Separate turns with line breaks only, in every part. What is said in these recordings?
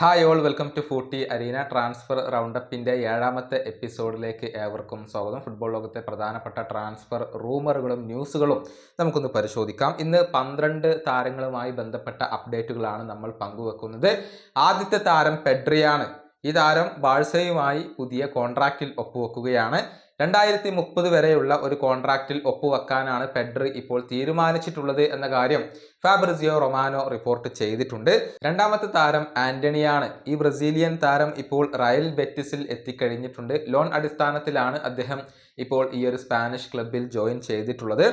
Hi all welcome to Footy Arena transfer റൗണ്ടപ്പിന്റെ ഏഴാമത്തെ എപ്പിസോഡിലേക്ക് ഏവർക്കും സ്വാഗതം. ഫുട്ബോൾ ലോകത്തെ പ്രധാനപ്പെട്ട ട്രാൻസ്ഫർ റൂമറുകളും ന്യൂസുകളും നമുക്കൊന്ന് പരിശോധിക്കാം. ഇന്ന് പന്ത്രണ്ട് താരങ്ങളുമായി ബന്ധപ്പെട്ട അപ്ഡേറ്റുകളാണ് നമ്മൾ പങ്കുവെക്കുന്നത്. ആദ്യത്തെ താരം പെഡ്രിയാണ്. ഈ താരം ബാഴ്സയുമായി പുതിയ കോൺട്രാക്റ്റിൽ ഒപ്പുവെക്കുകയാണ്. രണ്ടായിരത്തി മുപ്പത് വരെയുള്ള ഒരു കോൺട്രാക്റ്റിൽ ഒപ്പുവെക്കാനാണ് പെഡ്രി ഇപ്പോൾ തീരുമാനിച്ചിട്ടുള്ളത് എന്ന കാര്യം ഫാബ്രിസിയോ റൊമാനോ റിപ്പോർട്ട് ചെയ്തിട്ടുണ്ട്. രണ്ടാമത്തെ താരം ആന്റണിയാണ്. ഈ ബ്രസീലിയൻ താരം ഇപ്പോൾ റയൽ ബെറ്റിസിൽ എത്തിക്കഴിഞ്ഞിട്ടുണ്ട്. ലോൺ അടിസ്ഥാനത്തിലാണ് അദ്ദേഹം ഇപ്പോൾ ഈ ഒരു സ്പാനിഷ് ക്ലബിൽ ജോയിൻ ചെയ്തിട്ടുള്ളത്.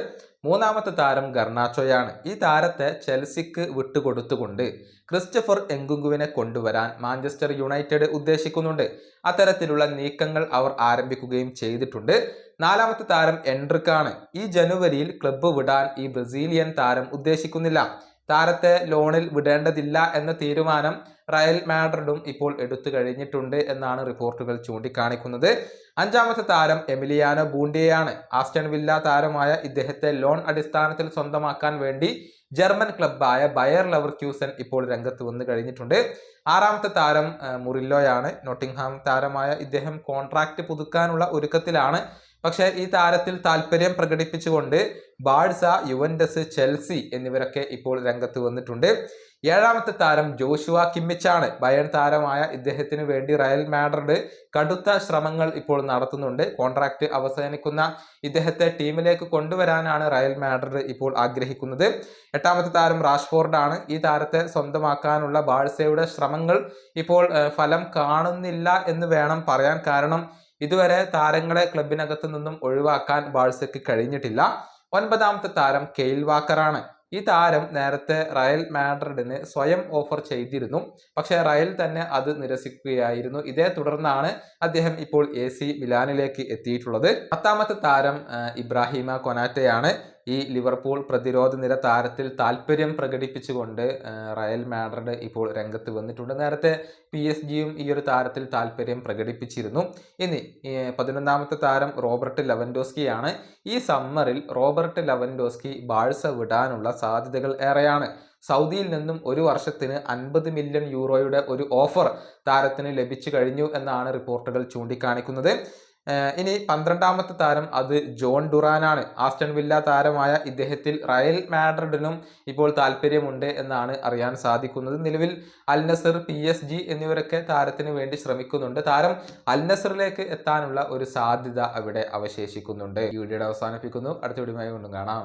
മൂന്നാമത്തെ താരം ഗർണാച്ചോയാണ്. ഈ താരത്തെ ചെൽസിക്ക് വിട്ടുകൊടുത്തുകൊണ്ട് ക്രിസ്റ്റഫർ എങ്കുങ്കുവിനെ കൊണ്ടുവരാൻ മാഞ്ചസ്റ്റർ യുണൈറ്റഡ് ഉദ്ദേശിക്കുന്നുണ്ട്. അത്തരത്തിലുള്ള നീക്കങ്ങൾ അവർ ആരംഭിക്കുകയും ചെയ്തിട്ടുണ്ട്. നാലാമത്തെ താരം എൻട്രിക്കാണ്. ഈ ജനുവരിയിൽ ക്ലബ്ബ് വിടാൻ ഈ ബ്രസീലിയൻ താരം ഉദ്ദേശിക്കുന്നില്ല. താരത്തെ ലോണിൽ വിടേണ്ടതില്ല എന്ന തീരുമാനം റയൽ മാഡ്രിഡും ഇപ്പോൾ എടുത്തു കഴിഞ്ഞിട്ടുണ്ട് എന്നാണ് റിപ്പോർട്ടുകൾ ചൂണ്ടിക്കാണിക്കുന്നത്. അഞ്ചാമത്തെ താരം എമിലിയാനോ ബൂണ്ടിയയാണ്. ആസ്റ്റൺ വില്ല താരമായ ഇദ്ദേഹത്തെ ലോൺ അടിസ്ഥാനത്തിൽ സ്വന്തമാക്കാൻ വേണ്ടി ജർമ്മൻ ക്ലബായ ബയർ ലവർ ക്യൂസൻ ഇപ്പോൾ രംഗത്ത് വന്നു കഴിഞ്ഞിട്ടുണ്ട്. ആറാമത്തെ താരം മുറില്ലോയാണ്. നോട്ടിംഗ്ഹാം താരമായ ഇദ്ദേഹം കോൺട്രാക്ട് പുതുക്കാനുള്ള ഒരുക്കത്തിലാണ് പക്ഷേ ഈ താരത്തിൽ താല്പര്യം പ്രകടിപ്പിച്ചുകൊണ്ട് ബാഴ്സ യുവൻഡസ് ചെൽസി എന്നിവരൊക്കെ ഇപ്പോൾ രംഗത്ത് വന്നിട്ടുണ്ട്. ഏഴാമത്തെ താരം ജോഷുവ കിമ്മിച്ചാണ്. ബയൺ താരമായ ഇദ്ദേഹത്തിന് വേണ്ടി റയൽ മാഡ്രിഡ് കടുത്ത ശ്രമങ്ങൾ ഇപ്പോൾ നടത്തുന്നുണ്ട്. കോൺട്രാക്ട് അവസാനിക്കുന്ന ഇദ്ദേഹത്തെ ടീമിലേക്ക് കൊണ്ടുവരാനാണ് റയൽ മാഡ്രിഡ് ഇപ്പോൾ ആഗ്രഹിക്കുന്നത്. എട്ടാമത്തെ താരം റാഷ്ഫോർഡാണ്. ഈ താരത്തെ സ്വന്തമാക്കാനുള്ള ബാഴ്സയുടെ ശ്രമങ്ങൾ ഇപ്പോൾ ഫലം കാണുന്നില്ല എന്ന് വേണം പറയാൻ. കാരണം ഇതുവരെ താരങ്ങളെ ക്ലബിനകത്ത് നിന്നും ഒഴിവാക്കാൻ ബാഴ്സയ്ക്ക് കഴിഞ്ഞിട്ടില്ല. ഒൻപതാമത്തെ താരം കെയിൽ വാക്കറാണ്. ഈ താരം നേരത്തെ റയൽ മാഡ്രിഡിന് സ്വയം ഓഫർ ചെയ്തിരുന്നു. പക്ഷേ റയൽ തന്നെ അത് നിരസിക്കുകയായിരുന്നു. ഇതേ തുടർന്നാണ് അദ്ദേഹം ഇപ്പോൾ എ സി മിലാനിലേക്ക് എത്തിയിട്ടുള്ളത്. പത്താമത്തെ താരം ഇബ്രാഹിമ കൊനാറ്റയാണ്. ഈ ലിവർപൂൾ പ്രതിരോധ നിര താരത്തിൽ താല്പര്യം പ്രകടിപ്പിച്ചുകൊണ്ട് റയൽ മാഡ്രിഡ് ഇപ്പോൾ രംഗത്ത് വന്നിട്ടുണ്ട്. നേരത്തെ പി എസ് ജിയും ഈ ഒരു താരത്തിൽ താല്പര്യം പ്രകടിപ്പിച്ചിരുന്നു. ഇനി പതിനൊന്നാമത്തെ താരം റോബർട്ട് ലെവൻഡോസ്കിയാണ്. ഈ സമ്മറിൽ റോബർട്ട് ലെവൻഡോസ്കി ബാഴ്സ വിടാനുള്ള സാധ്യതകൾ ഏറെയാണ്. സൗദിയിൽ നിന്നും ഒരു വർഷത്തിന് അൻപത് മില്യൺ യൂറോയുടെ ഒരു ഓഫർ താരത്തിന് ലഭിച്ചു കഴിഞ്ഞു എന്നാണ് റിപ്പോർട്ടുകൾ ചൂണ്ടിക്കാണിക്കുന്നത്. ഇനി പന്ത്രണ്ടാമത്തെ താരം അത് ജോൺ ഡുറാനാണ്. ആസ്റ്റൺ വില്ല താരമായ ഇദ്ദേഹത്തിൽ റയൽ മാഡ്രിഡിനും ഇപ്പോൾ താല്പര്യമുണ്ട് എന്നാണ് അറിയാൻ സാധിക്കുന്നത്. നിലവിൽ Al Nassr P S G എന്നിവരൊക്കെ താരത്തിന് വേണ്ടി ശ്രമിക്കുന്നുണ്ട്. താരം അൽനസറിലേക്ക് എത്താനുള്ള ഒരു സാധ്യത അവിടെ അവശേഷിക്കുന്നുണ്ട്. ഈ വീഡിയോയുടെ അവസാനിപ്പിക്കുന്നു. അടുത്ത വീഡിയോയുമായി കൊണ്ടും കാണാം.